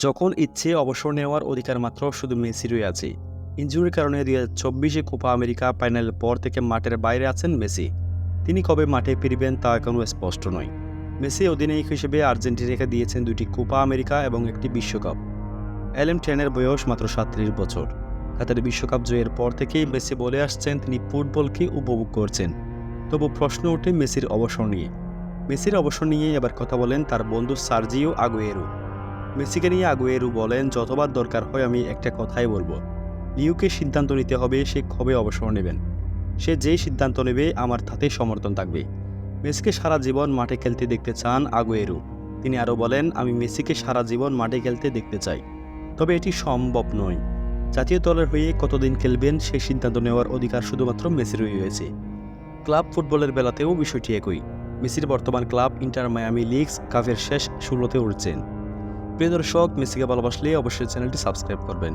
যখন ইচ্ছে অবসর নেওয়ার অধিকার মাত্র শুধু মেসিরই আছে। ইঞ্জুরির কারণে দুই হাজার চব্বিশে কোপা আমেরিকা ফাইনালের পর থেকে মাঠের বাইরে আছেন মেসি। তিনি কবে মাঠে ফিরবেন তা এখনও স্পষ্ট নয়। মেসি অধিনায়ক হিসেবে আর্জেন্টিনাকে দিয়েছেন দুটি কোপা আমেরিকা এবং একটি বিশ্বকাপ। এলএম টেনের বয়স মাত্র সাতত্রিশ বছর। কাতার বিশ্বকাপ জয়ের পর থেকেই মেসি বলে আসছেন, তিনি ফুটবলকে উপভোগ করছেন। তবু প্রশ্ন ওঠে মেসির অবসর নিয়ে। মেসির অবসর নিয়ে এবার কথা বলেন তার বন্ধু সার্জিও আগুয়েরু। মেসিকে নিয়ে আগুয়েরু বলেন, যতবার দরকার হয় আমি একটা কথাই বলব। লিউকে সিদ্ধান্ত নিতে হবে, সে কবে অবসর নেবেন। সে যেই সিদ্ধান্ত নেবে, আমার তাতে সমর্থন থাকবে। মেসিকে সারা জীবন মাঠে খেলতে দেখতে চান আগুয়েরু। তিনি আরও বলেন, আমি মেসিকে সারা জীবন মাঠে খেলতে দেখতে চাই। তবে এটি সম্ভব নয়। জাতীয় দলের হয়ে কতদিন খেলবেন, সে সিদ্ধান্ত নেওয়ার অধিকার শুধুমাত্র মেসিরই রয়েছে। ক্লাব ফুটবলের বেলাতেও বিষয়টি একই। মেসির বর্তমান ক্লাব ইন্টার মায়ামি লিগস কাপের শেষ ষোলোতে উঠছেন। প্রিয় দর্শক মেসিকে ভালোবাসলে অবশ্যই চ্যানেলটি সাবস্ক্রাইব করবেন।